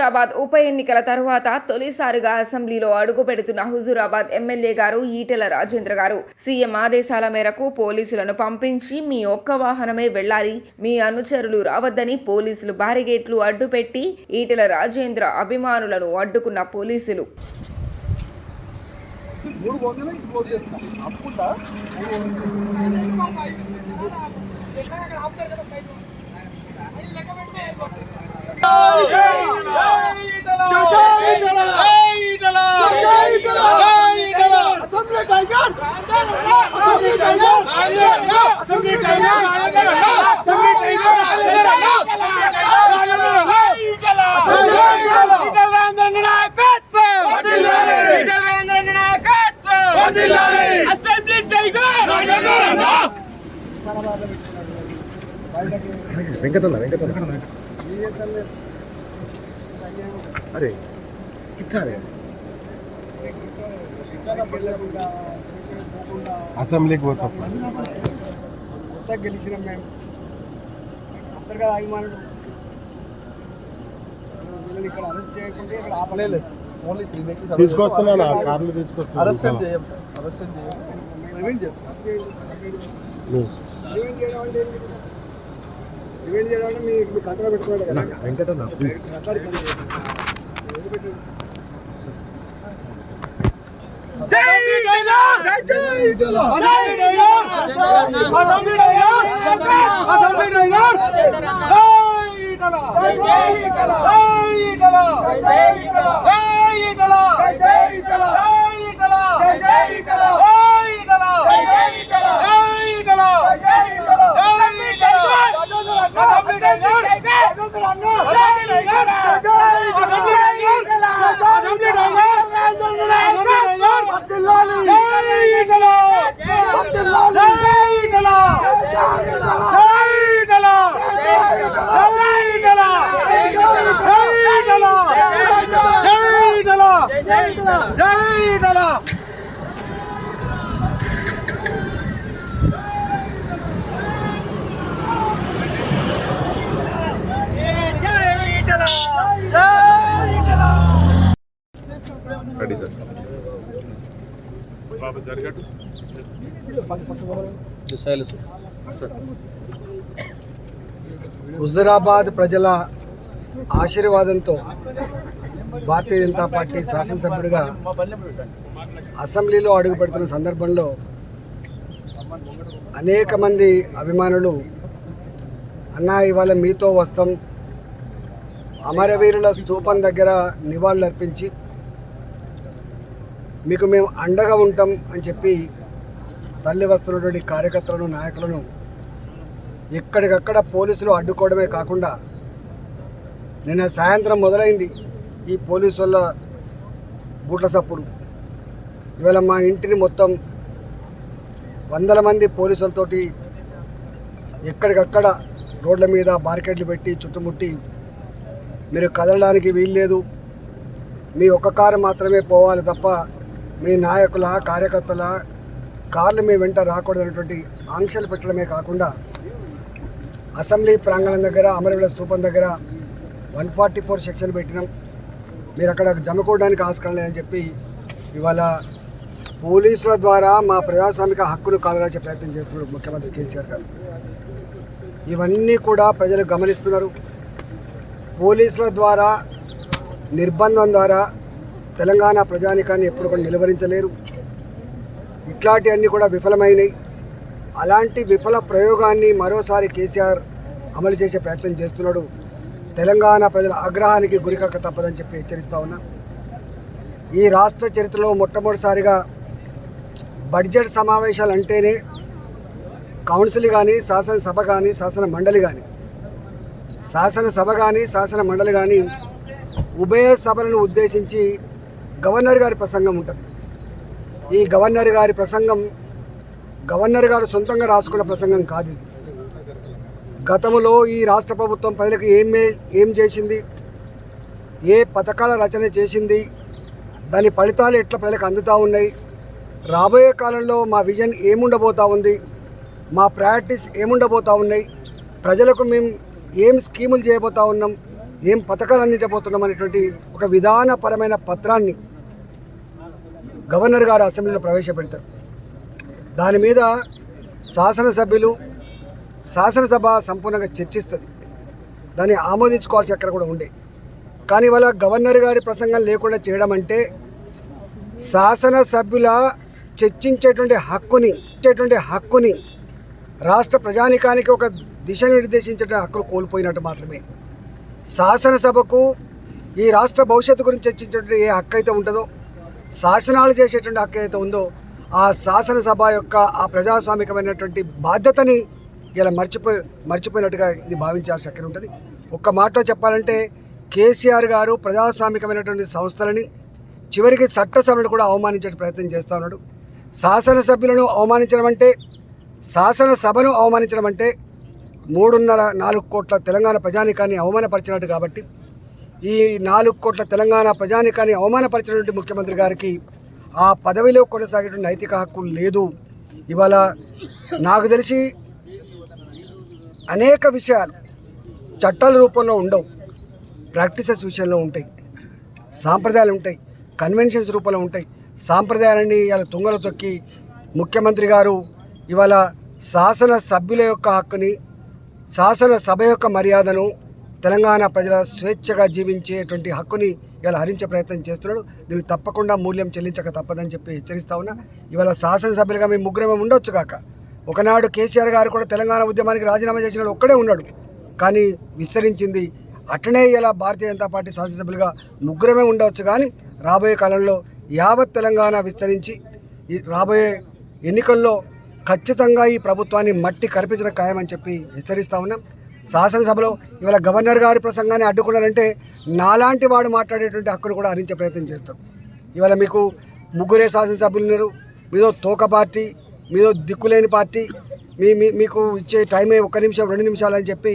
హుజూరాబాద్ ఉప ఎన్నికల తరువాత తొలిసారిగా అసెంబ్లీలో అడుగు పెడుతున్న హుజూరాబాద్ ఎమ్మెల్యే గారు ఈటెల రాజేంద్ర గారు. సీఎం ఆదేశాల మేరకు పోలీసులను పంపించి మీ ఒక్క వాహనమే వెళ్ళాలి మీ అనుచరులు రావద్దని పోలీసులు బారిగేట్లు అడ్డుపెట్టి ఈటెల రాజేంద్ర అభిమానులను అడ్డుకున్న పోలీసులు. మూడు వందలు ఇది క్లోజ్ చేస్తాం అప్పుడా assembly tiger assembly tiger assembly tiger assembly tiger assembly tiger Venkatanna Venkatanna. అరే ఇట్లా అసెంబ్లీకి పోతాం. కొత్తగా గెలిచినాం మేము. వస్తారు కదా అభిమానులు. వీళ్ళని ఇక్కడ అరెస్ట్ చేయకుంటే ఇక్కడ ఆపలేదు. తీసుకొస్తున్నా నా కార్లు తీసుకొస్తున్నా రివెంజ్ చేస్తాం. రివెంజ్ చేయడం అంటే చేయడం అంటే మీ మీ కంట్రోల్ పెట్టుకోవాలి కదా. వెంకటన్న ప్లీజ్ అట్లా ఇబ్బంది లేదు. ఎందుకు పెట్టారు? జై టైగర్ జై జై tiger assembly tiger assembly tiger assembly tiger జై జై టైగర్ జై జై టైగర్ జై జై టైగర్ జై జై టైగర్ జై జై టైగర్ జై జై టైగర్ జై జై tiger assembly tiger assembly tiger assembly tiger assembly tiger ready sir. Huzurabad ప్రజల ఆశీర్వాదంతో భారతీయ జనతా పార్టీ శాసనసభ్యుడిగా అసెంబ్లీలో అడుగు పెడుతున్న సందర్భంలో అనేక మంది అభిమానులు అన్నా ఇవాళ మీతో వస్తాం. అమరవీరుల స్తూపం దగ్గర నివాళులు అర్పించి మీకు మేము అండగా ఉంటాం అని చెప్పి తల్లి వస్తున్నటువంటి కార్యకర్తలను నాయకులను ఎక్కడికక్కడ పోలీసులు అడ్డుకోవడమే కాకుండా నిన్న సాయంత్రం మొదలైంది. ఈ పోలీసు వల్ల బూట్ల సప్పుడు. ఇవాళ మా ఇంటిని మొత్తం వందల మంది పోలీసులతోటి ఎక్కడికక్కడ రోడ్ల మీద బార్కెట్లు పెట్టి చుట్టుముట్టి మీరు కదలడానికి వీల్లేదు. మీ ఒక్క కారు మాత్రమే పోవాలి తప్ప మీ నాయకుల కార్యకర్తల కార్లు మీ వెంట రాకూడదనేటువంటి ఆంక్షలు పెట్టడమే కాకుండా అసెంబ్లీ ప్రాంగణం దగ్గర అమరవీల స్థూపం దగ్గర వన్ ఫార్టీ ఫోర్ సెక్షన్ పెట్టినాం. మీరు అక్కడ జమకూడడానికి ఆస్కారం లేదని చెప్పి ఇవాళ పోలీసుల ద్వారా మా ప్రజాస్వామిక హక్కును కాలరాచే ప్రయత్నం చేస్తున్నారు ముఖ్యమంత్రి కేసీఆర్ గారు. ఇవన్నీ కూడా ప్రజలు గమనిస్తున్నారు. పోలీసుల ద్వారా నిర్బంధం ద్వారా తెలంగాణ ప్రజానికాన్ని ఎప్పుడు కూడా నిలువరించలేరు. ఇట్లాంటివన్నీ కూడా విఫలమైనవి అలాంటి విఫల ప్రయోగాన్ని మరోసారి కేసీఆర్ అమలు చేసే ప్రయత్నం చేస్తున్నాడు. తెలంగాణ ప్రజల ఆగ్రహానికి గురికాక తప్పదని చెప్పి హెచ్చరిస్తా ఉన్నా. ఈ రాష్ట్ర చరిత్రలో మొట్టమొదటిసారిగా బడ్జెట్ సమావేశాలు అంటేనే కౌన్సిల్ కానీ శాసనసభ కానీ శాసన మండలి కానీ శాసనసభ కానీ శాసన మండలి కానీ ఉభయ సభలను ఉద్దేశించి గవర్నర్ గారి ప్రసంగం ఉంటుంది. ఈ గవర్నర్ గారి ప్రసంగం గవర్నర్ గారు సొంతంగా రాసుకున్న ప్రసంగం కాదు ఇది. గతంలో ఈ రాష్ట్ర ప్రభుత్వం ప్రజలకు ఏం ఏం చేసింది? ఏ పథకాల రచన చేసింది? దాని ఫలితాలు ఎట్లా ప్రజలకు అందుతూ ఉన్నాయి? రాబోయే కాలంలో మా విజన్ ఏముండబోతా ఉంది? మా ప్రయారిటీస్ ఏముండబోతూ ఉన్నాయి? ప్రజలకు మేము ఏం స్కీములు చేయబోతా ఉన్నాం? ఏం పథకాలు అందించబోతున్నాం అనేటువంటి ఒక విధానపరమైన పత్రాన్ని గవర్నర్ గారు అసెంబ్లీలో ప్రవేశపెడతారు. దాని మీద శాసనసభ్యులు శాసనసభ సంపూర్ణంగా చర్చిస్తుంది. దాన్ని ఆమోదించుకోవాల్సి అక్కడ కూడా ఉండే. కానీ ఇవాళ గవర్నర్ గారి ప్రసంగం లేకుండా చేయడం అంటే శాసనసభ్యుల చర్చించేటువంటి హక్కుని ఇచ్చేటువంటి హక్కుని రాష్ట్ర ప్రజానికానికి ఒక దిశ నిర్దేశించే హక్కులు కోల్పోయినట్టు మాత్రమే. శాసనసభకు ఈ రాష్ట్ర భవిష్యత్తు గురించి చర్చించేటువంటి ఏ హక్కు అయితే ఉంటుందో శాసనాలు చేసేటువంటి హక్కు అయితే ఉందో ఆ శాసనసభ యొక్క ఆ ప్రజాస్వామికమైనటువంటి బాధ్యతని ఇలా మర్చిపోయి మర్చిపోయినట్టుగా ఇది భావించాల్సి అక్కడ ఉంటుంది. ఒక్క మాటలో చెప్పాలంటే కేసీఆర్ గారు ప్రజాస్వామికమైనటువంటి సంస్థలని చివరికి చట్టసభలను కూడా అవమానించే ప్రయత్నం చేస్తూ ఉన్నాడు. శాసనసభ్యులను అవమానించడం అంటే శాసనసభను అవమానించడం అంటే మూడున్నర నాలుగు కోట్ల తెలంగాణ ప్రజానికాన్ని అవమానపరిచినట్టు కాబట్టి ఈ నాలుగు కోట్ల తెలంగాణ ప్రజానికాన్ని అవమానపరిచినటువంటి ముఖ్యమంత్రి గారికి ఆ పదవిలో కొనసాగేటువంటి నైతిక హక్కు లేదు. ఇవాళ నాకు తెలిసి అనేక విషయాలు చట్టాల రూపంలో ఉండవు. ప్రాక్టీసెస్ విషయంలో ఉంటాయి. సాంప్రదాయాలు ఉంటాయి. కన్వెన్షన్స్ రూపంలో ఉంటాయి. సాంప్రదాయాలని ఇవాళ తుంగలు తొక్కి ముఖ్యమంత్రి గారు ఇవాళ శాసన సభ్యుల యొక్క హక్కుని శాసన సభ యొక్క మర్యాదను తెలంగాణ ప్రజల స్వేచ్ఛగా జీవించేటువంటి హక్కుని ఇవాళ హరించే ప్రయత్నం చేస్తున్నాడు. దీనికి తప్పకుండా మూల్యం చెల్లించక తప్పదని చెప్పి హెచ్చరిస్తా ఉన్నా. ఇవాళ శాసనసభ్యులుగా మేము ముగ్గురేమో ఉండొచ్చు కాక. ఒకనాడు కేసీఆర్ గారు కూడా తెలంగాణ ఉద్యమానికి రాజీనామా చేసిన ఒక్కడే ఉన్నాడు. కానీ విస్తరించింది. అట్లనే ఇలా భారతీయ జనతా పార్టీ శాసనసభ్యులుగా ముగ్గురమే ఉండవచ్చు కానీ రాబోయే కాలంలో యావత్ తెలంగాణ విస్తరించి రాబోయే ఎన్నికల్లో ఖచ్చితంగా ఈ ప్రభుత్వాన్ని మట్టి కరిపించిన ఖాయమని చెప్పి హెచ్చరిస్తా ఉన్నాం. శాసనసభలో ఇవాళ గవర్నర్ గారి ప్రసంగాన్ని అడ్డుకున్నారంటే నాలాంటి వాడు మాట్లాడేటువంటి హక్కును కూడా హరించే ప్రయత్నం చేస్తాం. ఇవాళ మీకు ముగ్గురే శాసనసభ్యులు ఉన్నారు మీదో తోక పార్టీ మీదో దిక్కులేని పార్టీ. మీ మీకు ఇచ్చే టైమే ఒక్క నిమిషం రెండు నిమిషాలు అని చెప్పి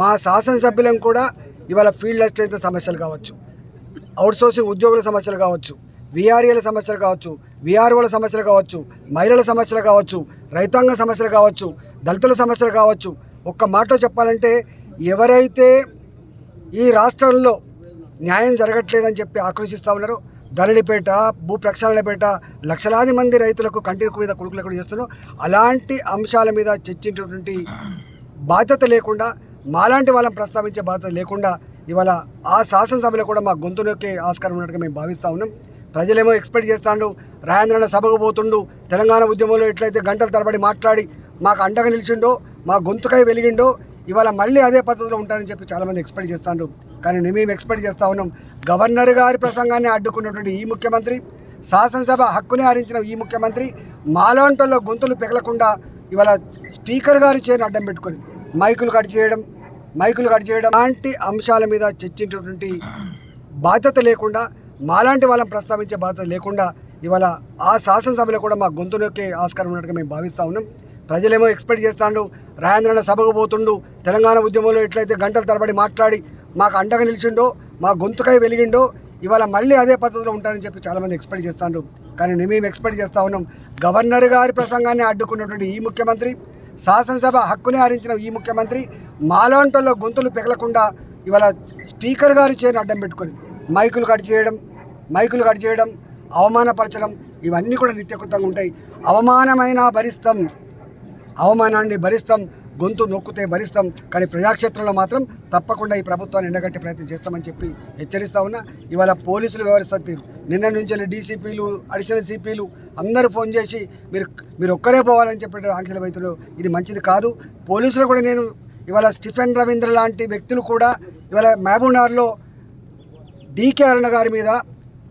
మా శాసనసభ్యులను కూడా ఇవాళ ఫీల్డ్ అసిస్టెంట్ల సమస్యలు కావచ్చు. అవుట్సోర్సింగ్ ఉద్యోగుల సమస్యలు కావచ్చు విఆర్ఏల సమస్యలు కావచ్చు విఆర్ఓల సమస్యలు కావచ్చు మహిళల సమస్యలు కావచ్చు రైతాంగ సమస్యలు కావచ్చు దళితుల సమస్యలు కావచ్చు. ఒక్క మాటలో చెప్పాలంటే ఎవరైతే ఈ రాష్ట్రంలో న్యాయం జరగట్లేదని చెప్పి ఆక్రోషిస్తూ ఉన్నారో ధరణిపేట భూ ప్రక్షాళనపేట లక్షలాది మంది రైతులకు కంటి మీద కొడుకులు కూడా చేస్తున్నారు అలాంటి అంశాల మీద చర్చించేటువంటి బాధ్యత లేకుండా మాలాంటి వాళ్ళని ప్రస్తావించే బాధ్యత లేకుండా ఇవాళ ఆ శాసనసభలో కూడా మా గొంతు నొక్కే ఆస్కారం ఉన్నట్టుగా మేము భావిస్తూ ఉన్నాం. ప్రజలేమో ఎక్స్పెక్ట్ చేస్తాడు రాజేంద్రన్న సభకు పోతుండు తెలంగాణ ఉద్యమంలో ఎట్లయితే గంటల తరబడి మాట్లాడి మాకు అండగా నిలిచిండో మా గొంతుకై వెలిగిండో ఇవాళ మళ్ళీ అదే పద్ధతిలో ఉంటానని చెప్పి చాలామంది ఎక్స్పెక్ట్ చేస్తాడు కానీ మేము ఎక్స్పెక్ట్ చేస్తూ ఉన్నాం. గవర్నర్ గారి ప్రసంగాన్ని అడ్డుకున్నటువంటి ఈ ముఖ్యమంత్రి శాసనసభ హక్కుని హరించిన ఈ ముఖ్యమంత్రి మాలాంటల్లో గొంతులు పెగలకుండా ఇవాళ స్పీకర్ గారి చేరిని అడ్డం పెట్టుకొని మైకులు కట్ చేయడం మైకులు కట్ చేయడం లాంటి అంశాల మీద చర్చించేటువంటి బాధ్యత లేకుండా మాలాంటి వాళ్ళని ప్రస్తావించే బాధ్యత లేకుండా ఇవాళ ఆ శాసనసభలో కూడా మా గొంతు నొక్కే ఆస్కారం ఉన్నట్టుగా మేము భావిస్తూ ఉన్నాం. ప్రజలేమో ఎక్స్పెక్ట్ చేస్తాండు రాజేంద్రన్న సభకు పోతుండు. తెలంగాణ ఉద్యమంలో ఎట్లయితే గంటల తరబడి మాట్లాడి మాకు అండగా నిలిచిండో మా గొంతుకై వెలిగిండో ఇవాళ మళ్ళీ అదే పద్ధతిలో ఉంటారని చెప్పి చాలామంది ఎక్స్పెక్ట్ చేస్తాను కానీ మేము ఎక్స్పెక్ట్ చేస్తూ ఉన్నాం. గవర్నర్ గారి ప్రసంగాన్ని అడ్డుకున్నటువంటి ఈ ముఖ్యమంత్రి శాసనసభ హక్కుని హరించిన ఈ ముఖ్యమంత్రి మాలాంటల్లో గొంతులు పెగలకుండా ఇవాళ స్పీకర్ గారి చేయని అడ్డం పెట్టుకొని మైకులు కట్ చేయడం మైకులు కట్ చేయడం అవమానపరచడం ఇవన్నీ కూడా నిత్యకృతంగా ఉంటాయి. అవమానమైన భరిస్తాం. అవమానాన్ని భరిస్తాం. గొంతు నొక్కితే భరిస్తాం కానీ ప్రజాక్షేత్రంలో మాత్రం తప్పకుండా ఈ ప్రభుత్వాన్ని ఎండగట్టే ప్రయత్నం చేస్తామని చెప్పి హెచ్చరిస్తా ఉన్నా. ఇవాళ పోలీసులు వ్యవహరిస్తారు తీరు. నిన్న నుంచి డీసీపీలు అడిషనల్ సిపిలు అందరూ ఫోన్ చేసి మీరు మీరు ఒక్కరే పోవాలని చెప్పారు ఆంక్షల రైతులు ఇది మంచిది కాదు. పోలీసులు కూడా నేను ఇవాళ స్టిఫెన్ రవీంద్ర లాంటి వ్యక్తులు కూడా ఇవాళ మహబూబ్నగర్లో డీకే అరుణ గారి మీద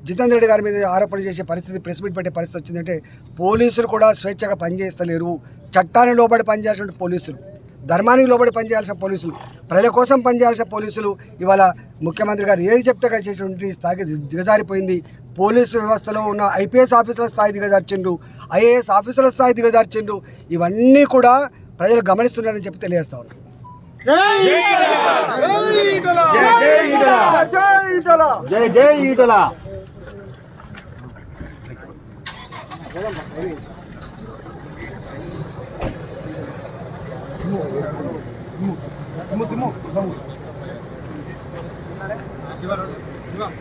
జితేందర్ రెడ్డి గారి మీద ఆరోపణలు చేసే పరిస్థితి ప్రెస్ మీట్ పెట్టే పరిస్థితి వచ్చిందంటే పోలీసులు కూడా స్వేచ్ఛగా పనిచేస్తలేరు. చట్టాన్ని లోబడి పనిచేసినటువంటి పోలీసులు. ధర్మానికి లోబడి పనిచేయాల్సిన పోలీసులు ప్రజల కోసం పనిచేయాల్సిన పోలీసులు ఇవాళ ముఖ్యమంత్రి గారు ఏది చెప్తే కదా చేసేటువంటి స్థాయికి దిగజారిపోయింది. పోలీసు వ్యవస్థలో ఉన్న ఐపీఎస్ ఆఫీసర్ల స్థాయి దిగజార్చిండ్రు ఐఏఎస్ ఆఫీసర్ల స్థాయి దిగజార్చిండ్రు ఇవన్నీ కూడా ప్రజలు గమనిస్తున్నారని చెప్పి తెలియజేస్తా ఉన్నారు జై జై ఈటల も、う。